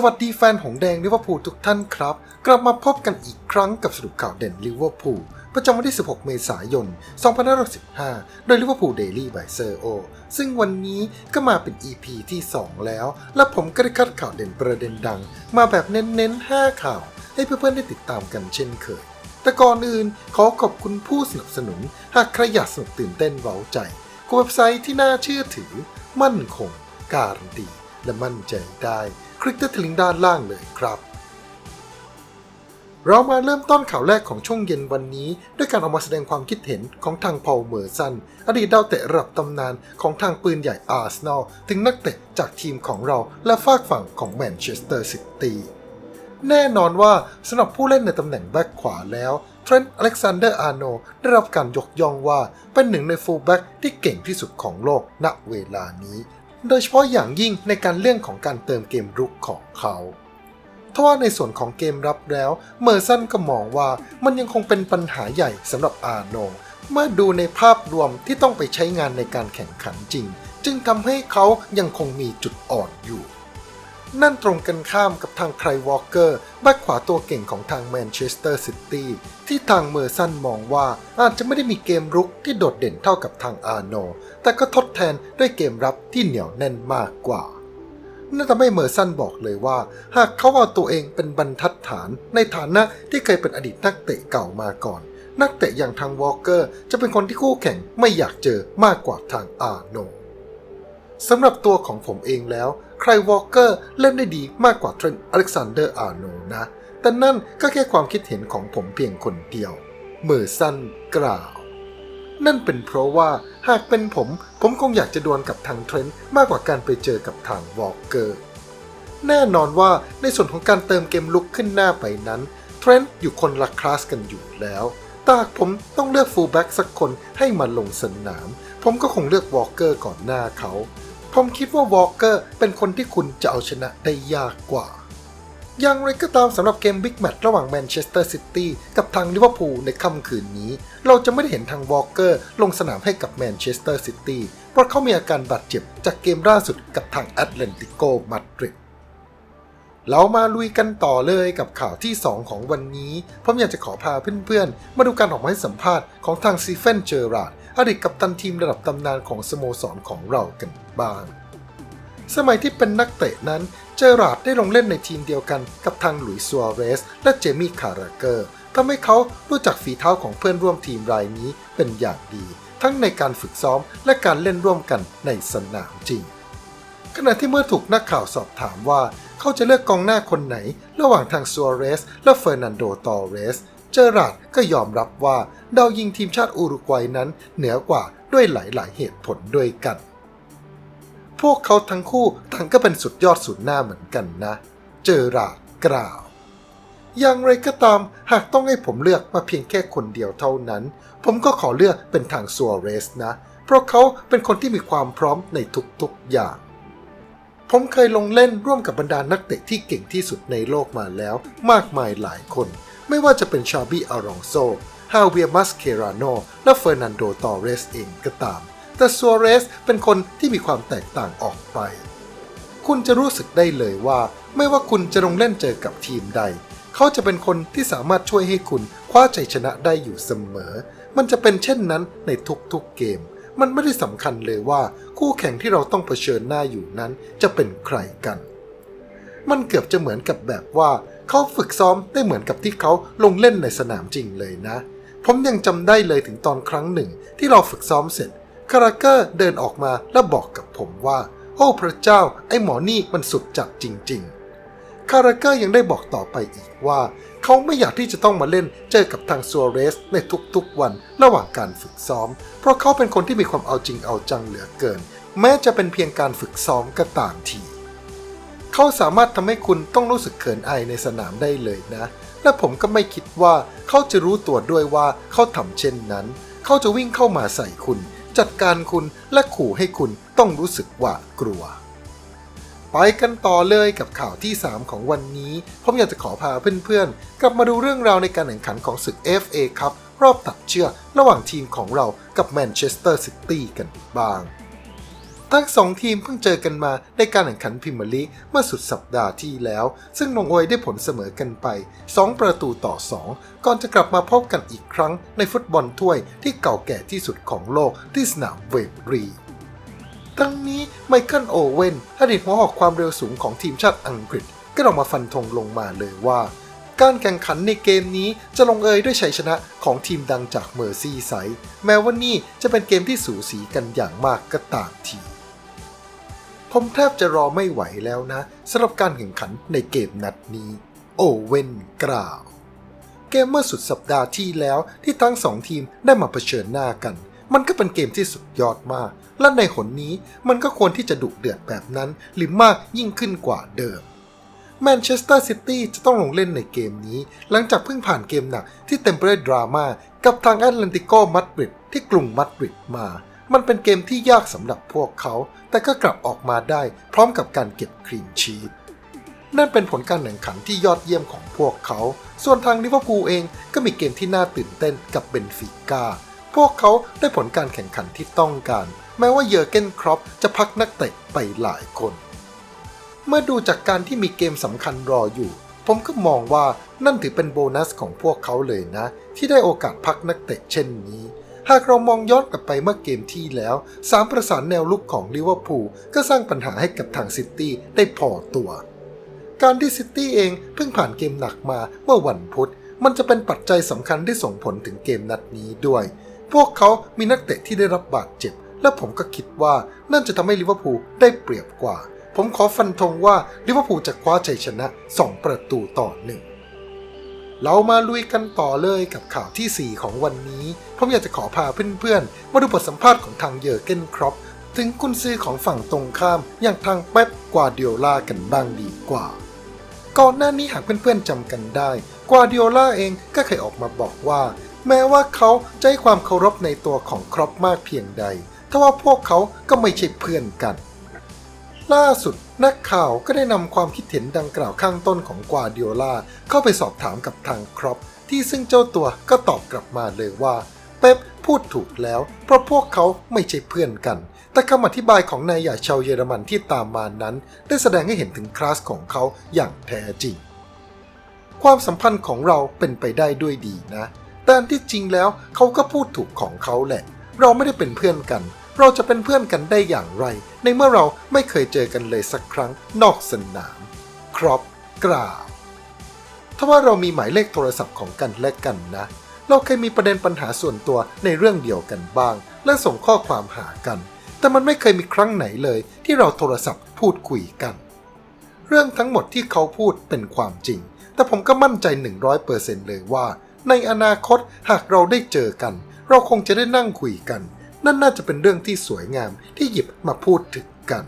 สวัสดีแฟนหงแดงลิเวอร์พูลทุกท่านครับ กลับมาพบกันอีกครั้งกับสรุปข่าวเด่นลิเวอร์พูลประจำวันที่ 16 เมษายน 2515โดยลิเวอร์พูลเดลี่บายเซอร์โอซึ่งวันนี้ก็มาเป็น EP ที่ 2 แล้ว และผมก็ได้คัดข่าวเด่นประเด็นดัง มาแบบเน้นๆ 5 ข่าว ให้เพื่อนๆได้ติดตามกันเช่นเคย แต่ก่อนอื่นขอขอบคุณผู้สนับสนุน หากใครอยากสนุกตื่นเต้นเร้าใจกับเว็บไซต์ที่น่าเชื่อถือ มั่นคง การันตี และมั่นใจได้ คลิกที่ลิงก์ด้านล่างเลยครับ เรามาเริ่มต้นข่าวแรกของช่วงเย็นวันนี้ ด้วยการออกมาแสดงความคิดเห็นของทางพอลเมอร์สัน อดีตดาวเตะระดับตำนานของทางปืนใหญ่อาร์เซนอลถึงนักเตะจากทีมของเราและฝากฝั่งของแมนเชสเตอร์ซิตี้แน่นอนว่าสำหรับผู้เล่นในตำแหน่งแบ็คขวาแล้วเทรนต์อเล็กซานเดอร์อาร์โนได้รับการยกย่องว่าเป็นหนึ่งในฟูลแบ็กที่เก่งที่สุดของโลกณเวลานี้ โดยเฉพาะอย่างยิ่งในการเรื่องของการเติมเกมรุกของเขาทว่าในส่วนของเกมรับแล้วเมอร์ซันก็มองว่ามันยังคงเป็นปัญหาใหญ่สำหรับอาร์โนเมื่อดูในภาพรวมที่ต้องไปใช้งานในการแข่งขันจริง จึงทำให้เขายังคงมีจุดอ่อนอยู่ นั่นตรงกันข้ามกับทางไครวอลเกอร์แบ็คขวาตัวเก่งของทางแมนเชสเตอร์ซิตี้ที่ทางเมอร์สันมองว่าอาจจะไม่ได้มีเกมรุกที่โดดเด่นเท่ากับทางอาร์โน แต่ก็ทดแทนด้วยเกมรับที่เหนียวแน่นมากกว่านั่นทำให้เมอร์สันบอกเลยว่า หากเขาเอาตัวเองเป็นบรรทัดฐานในฐานะที่เคยเป็นอดีตนักเตะเก่ามาก่อน นักเตะอย่างทางวอลเกอร์จะเป็นคนที่คู่แข่งไม่อยากเจอมากกว่าทางอาร์โนสำหรับตัวของผมเองแล้ว ใครวอลเกอร์เล่นได้ดีมากกว่าเทรนต์อเล็กซานเดอร์อาร์โนนะ แต่นั่นก็แค่ความคิดเห็นของผมเพียงคนเดียวเมอร์สันกล่าว นั่นเป็นเพราะว่าหากเป็นผม ผมคงอยากจะดวลกับทางเทรนต์มากกว่าการไปเจอกับทางวอลเกอร์ แน่นอนว่าในส่วนของการเติมเกมลุกขึ้นหน้าไปนั้นเทรนต์อยู่คนละคลาสกันอยู่แล้วแต่หากผมต้องเลือกฟูลแบ็กสักคนให้มาลงสนาม ผมก็คงเลือกวอลเกอร์ก่อนหน้าเขา ผมคิดว่าวอลเกอร์เป็นคนที่คุณจะเอาชนะได้ยากกว่า อย่างไรก็ตามสำหรับเกมบิ๊กแมตช์ระหว่างแมนเชสเตอร์ซิตี้กับทางลิเวอร์พูลในค่ำคืนนี้ เราจะไม่ได้เห็นทางวอลเกอร์ลงสนามให้กับแมนเชสเตอร์ซิตี้เพราะเขามีอาการบาดเจ็บจากเกมล่าสุดกับทางแอตเลนติโกมาดริดเรามาลุยกันต่อเลยกับข่าวที่ 2 ของวันนี้ ผมอยากจะขอพาเพื่อนๆ มาดูการออกมาให้สัมภาษณ์ของทางซีเฟนเจอราร์ด อดีตกัปตันทีมระดับตำนานของสโมสรของเรากันบ้าง สมัยที่เป็นนักเตะนั้น เจอราดได้ลงเล่นในทีมเดียวกันกับทางหลุยส์ซัวเรส และเจมี่คาราเกอร์ทำให้เขารู้จักฝีเท้าของเพื่อนร่วมทีมรายนี้เป็นอย่างดี ทั้งในการฝึกซ้อมและการเล่นร่วมกันในสนามจริง ขณะที่เมื่อถูกนักข่าวสอบถามว่าเขาจะเลือกกองหน้าคนไหน ระหว่างทางซัวเรสและเฟอร์นันโดตอเรส เจอราดก็ยอมรับว่าดาวยิงทีมชาติอุรุกวัยนั้นเหนือกว่าด้วยหลายๆ เหตุผลด้วยกัน พวกเขาทั้งคู่ต่างก็เป็นสุดยอดศูนย์หน้าเหมือนกันนะ เจอราดกล่าว อย่างไรก็ตามหากต้องให้ผมเลือกมาเพียงแค่คนเดียวเท่านั้น ผมก็ขอเลือกเป็นทางซัวเรสนะ เพราะเขาเป็นคนที่มีความพร้อมในทุกๆอย่าง ผมเคยลงเล่นร่วมกับบรรดานักเตะที่เก่งที่สุดในโลกมาแล้ว มากมายหลายคน ไม่ว่าจะเป็นชาบี้อารองโซฮาเวียมัสเคราโนและเฟอร์นันโดตอเรสเองก็ตาม แต่ซัวเรสเป็นคนที่มีความแตกต่างออกไป คุณจะรู้สึกได้เลยว่า ไม่ว่าคุณจะลงเล่นเจอกับทีมใด เขาจะเป็นคนที่สามารถช่วยให้คุณคว้าชัยชนะได้อยู่เสมอ มันจะเป็นเช่นนั้นในทุกๆเกม มันไม่ได้สำคัญเลยว่าคู่แข่งที่เราต้องเผชิญหน้าอยู่นั้นจะเป็นใครกัน มันเกือบจะเหมือนกับแบบว่าเขาฝึกซ้อมได้เหมือนกับที่เขาลงเล่นในสนามจริงเลยนะ ผมยังจำได้เลยถึงตอนครั้งหนึ่ง ที่เราฝึกซ้อมเสร็จคาราเกอร์เดินออกมาแล้วบอกกับผมว่า โอ้พระเจ้า ไอ้หมอนี่มันสุดจัดจริง ๆ คาราเกอร์ยังได้บอกต่อไปอีกว่า เขาไม่อยากที่จะต้องมาเล่นเจอกับทางซัวเรสในทุกๆวันระหว่างการฝึกซ้อม เพราะเขาเป็นคนที่มีความเอาจริงเอาจังเหลือเกิน แม้จะเป็นเพียงการฝึกซ้อมก็ตามที เขาสามารถทำให้คุณต้องรู้สึกเขินอายในสนามได้เลยนะ และผมก็ไม่คิดว่าเขาจะรู้ตัวด้วยว่าเขาทำเช่นนั้น เขาจะวิ่งเข้ามาใส่คุณ จัดการคุณและขู่ให้คุณต้องรู้สึกหวาดกลัว ไปกันต่อเลยกับข่าวที่ 3 ของวันนี้ ผมอยากจะขอพาเพื่อนๆ กลับมาดูเรื่องราวในการแข่งขันของศึก FA ครับ รอบตัดเชือกระหว่างทีมของเรากับแมนเชสเตอร์ซิตี้กันบ้าง ทั้งสองทีมเพิ่งเจอกันมาในการแข่งขันพรีเมียร์ลีกเมื่อสุดสัปดาห์ที่แล้ว ซึ่งนองโอยได้ผลเสมอกันไป 2 ประตูต่อ 2 ก่อนจะกลับมาพบกันอีกครั้งในฟุตบอลถ้วยที่เก่าแก่ที่สุดของโลกที่สนามเวมบรีย์ ทั้งนี้ไมเคิลโอเวนอดีตหัวหอกความเร็วสูงของทีมชาติอังกฤษ ก็ออกมาฟันธงลงมาเลยว่า การแข่งขันในเกมนี้จะลงเอยด้วยชัยชนะของทีมดังจากเมอร์ซีไซด์แม้ว่านี่จะเป็นเกมที่สูสีกันอย่างมากก็ตามทีผมแทบจะรอไม่ไหวแล้วนะสำหรับการแข่งขันในเกมนัดนี้ โอเว่นกล่าว เกมเมื่อสุดสัปดาห์ที่แล้วที่ทั้งสองทีมได้มาเผชิญหน้ากัน มันก็เป็นเกมที่สุดยอดมาก และในหนนี้มันก็ควรที่จะดุเดือดแบบนั้น หรือมากยิ่งขึ้นกว่าเดิมแมนเชสเตอร์ซิตี้จะต้องลงเล่นในเกมนี้ หลังจากเพิ่งผ่านเกมหนักที่เต็มไปด้วยดราม่ากับทางแอตแลนติโกมาดริดที่กรุงมาดริดมา มันเป็นเกมที่ยากสำหรับพวกเขา แต่ก็กลับออกมาได้พร้อมกับการเก็บคลีนชีตนั่นเป็นผลการแข่งขันที่ยอดเยี่ยมของพวกเขา ส่วนทางลิเวอร์พูลเองก็มีเกมที่น่าตื่นเต้นกับเบนฟิก้า พวกเขาได้ผลการแข่งขันที่ต้องการ แม้ว่าเยอร์เกนครอปจะพักนักเตะไปหลายคน เมื่อดูจากการที่มีเกมสำคัญรออยู่ ผมก็มองว่านั่นถือเป็นโบนัสของพวกเขาเลยนะ ที่ได้โอกาสพักนักเตะเช่นนี้ หากเรามองย้อนกลับไปเมื่อเกมที่แล้วสามประสานแนวลุกของลิเวอร์พูลก็สร้างปัญหาให้กับทางซิตี้ได้พอตัว การที่ซิตี้เองเพิ่งผ่านเกมหนักมาเมื่อวันพุธมันจะเป็นปัจจัยสำคัญที่ส่งผลถึงเกมนัดนี้ด้วย พวกเขามีนักเตะที่ได้รับบาดเจ็บ และผมก็คิดว่านั่นจะทำให้ลิเวอร์พูลได้เปรียบกว่า ผมขอฟันธงว่าลิเวอร์พูลจะคว้าชัยชนะ 2 ประตูต่อหนึ่งเรามาลุยกันต่อเลยกับข่าวที่ 4 ของวันนี้ ผมอยากจะขอพาเพื่อนๆ มาดูบทสัมภาษณ์ของทางเยอร์เกนครอปถึงกุนซือของฝั่งตรงข้ามอย่างทางเป๊ปกวาเดียลากันบ้างดีกว่า ก่อนหน้านี้หากเพื่อนๆจำกันได้ กวาเดียล่าเองก็เคยออกมาบอกว่า แม้ว่าเขาจะให้ความเคารพในตัวของครอปมากเพียงใดทว่าพวกเขาก็ไม่ใช่เพื่อนกัน ล่าสุดนักข่าวก็ได้นำความคิดเห็นดังกล่าวข้างต้นของกวาเดียล่าเข้าไปสอบถามกับทางครอปที่ซึ่งเจ้าตัวก็ตอบกลับมาเลยว่า เป๊ปพูดถูกแล้ว เพราะพวกเขาไม่ใช่เพื่อนกัน แต่คำอธิบายของนายใหญ่ชาวเยอรมันที่ตามมานั้น ได้แสดงให้เห็นถึงคลาสของเขาอย่างแท้จริง ความสัมพันธ์ของเราเป็นไปได้ด้วยดีนะ แต่ที่จริงแล้วเขาก็พูดถูกของเขาแหละ เราไม่ได้เป็นเพื่อนกัน เราจะเป็นเพื่อนกันได้อย่างไร ในเมื่อเราไม่เคยเจอกันเลยสักครั้งนอกสนาม ครอปกล่าวถ้าว่าเรามีหมายเลขโทรศัพท์ของกันและกันนะ เราเคยมีประเด็นปัญหาส่วนตัวในเรื่องเดียวกันบ้าง และส่งข้อความหากัน แต่มันไม่เคยมีครั้งไหนเลย ที่เราโทรศัพท์พูดคุยกัน เรื่องทั้งหมดที่เขาพูดเป็นความจริง แต่ผมก็มั่นใจ 100%เลยว่า ในอนาคตหากเราได้เจอกัน เราคงจะได้นั่งคุยกัน นั่นน่าจะเป็นเรื่องที่สวยงามที่หยิบมาพูดถึงกัน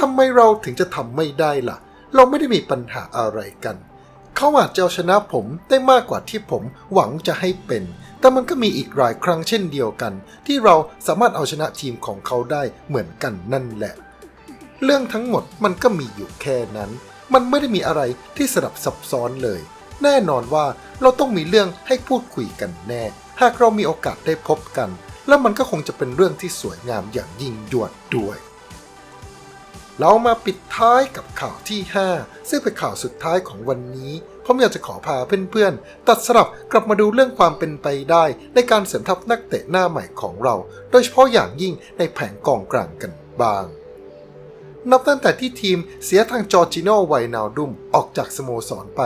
ทำไมเราถึงจะทำไม่ได้ล่ะ เราไม่ได้มีปัญหาอะไรกัน เขาอาจจะเอาชนะผมได้มากกว่าที่ผมหวังจะให้เป็น แต่มันก็มีอีกหลายครั้งเช่นเดียวกัน ที่เราสามารถเอาชนะทีมของเขาได้เหมือนกันนั่นแหละ เรื่องทั้งหมดมันก็มีอยู่แค่นั้น มันไม่ได้มีอะไรที่สลับซับซ้อนเลย แน่นอนว่าเราต้องมีเรื่องให้พูดคุยกันแน่ หากเรามีโอกาสได้พบกัน แล้วมันก็คงจะเป็นเรื่องที่สวยงามอย่างยิ่งยวดด้วย เรามาปิดท้ายกับข่าวที่ 5 ซึ่งเป็นข่าวสุดท้ายของวันนี้ผมอยากจะขอพาเพื่อนๆ ตัดสลับกลับมาดูเรื่องความเป็นไปได้ ในการเสริมทัพนักเตะหน้าใหม่ของเรา โดยเฉพาะอย่างยิ่งในแผงกองกลางกันบ้าง นับตั้งแต่ที่ทีมเสียทางจอร์จิโนไวนาวดุมออกจากสโมสรไป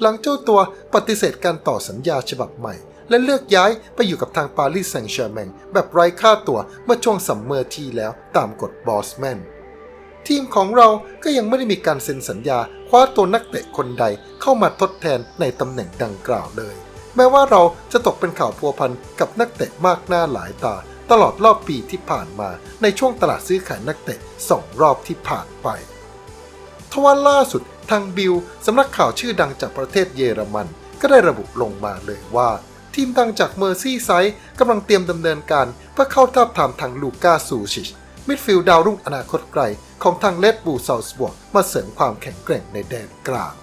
หลังเจ้าตัวปฏิเสธการต่อสัญญาฉบับใหม่ และเลือกย้ายไปอยู่กับทางปารีสแซงต์แชร์แมงแบบไร้ค่าตัวเมื่อช่วงซัมเมอร์ที่แล้วตามกฎบอสแมนทีมของเราก็ยังไม่ได้มีการเซ็นสัญญาคว้าตัวนักเตะคนใดเข้ามาทดแทนในตำแหน่งดังกล่าวเลย แม้ว่าเราจะตกเป็นข่าวพัวพันกับนักเตะมากหน้าหลายตา ตลอดรอบปีที่ผ่านมาในช่วงตลาดซื้อขายนักเตะสองรอบที่ผ่านไป ทว่าล่าสุดทางบิลสำนักข่าวชื่อดังจากประเทศเยอรมัน ก็ได้ระบุลงมาเลยว่า ทีมดังจากเมอร์ซี่ไซด์กำลังเตรียมดำเนินการเพื่อเข้าทาบทามทางลูก้าซูชิชมิดฟิลด์ดาวรุ่งอนาคตไกลของทางเลดบูซาลสบวกมาเสริมความแข็งแกร่งในแดนกลาง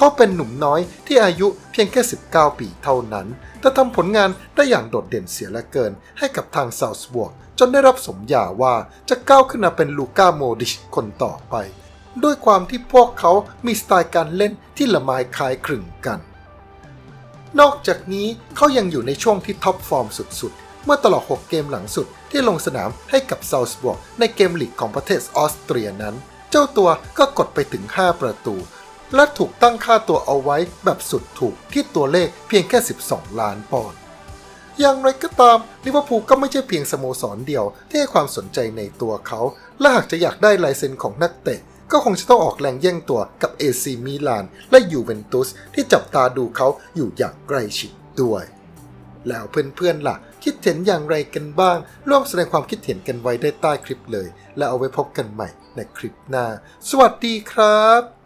เขาเป็นหนุ่มน้อยที่อายุเพียงแค่ 19 ปีเท่านั้น แต่ทำผลงานได้อย่างโดดเด่นเสียเหลือเกิน ให้กับทางซาวส์บวก จนได้รับสมญาว่าจะก้าวขึ้นมาเป็นลูก้าโมดิชคนต่อไป ด้วยความที่พวกเขามีสไตล์การเล่นที่ละไมคล้ายคลึงกัน นอกจากนี้เขายังอยู่ในช่วงที่ท็อปฟอร์มสุดๆ เมื่อตลอด 6 เกมหลังสุดที่ลงสนามให้กับซาวส์บวกในเกมลีกของประเทศออสเตรียนั้น เจ้าตัวก็กดไปถึง 5 ประตู และถูกตั้งค่าตัวเอาไว้แบบสุดถูกที่ตัวเลขเพียงแค่ 12 ล้านปอนด์อย่างไรก็ตามลิเวอร์พูลก็ไม่ใช่เพียงสโมสรเดียวที่ให้ความสนใจในตัวเขา และหากจะอยากได้ลายเซ็นของนักเตะ ก็คงจะต้องออกแรงแย่งตัวกับเอซีมิลานและยูเวนตุสที่จับตาดูเขาอยู่อย่างใกล้ชิดด้วย แล้วเพื่อนๆล่ะ คิดเห็นอย่างไรกันบ้าง ร่วมแสดงความคิดเห็นกันไว้ได้ใต้คลิปเลย แล้วเอาไว้พบกันใหม่ในคลิปหน้า สวัสดีครับ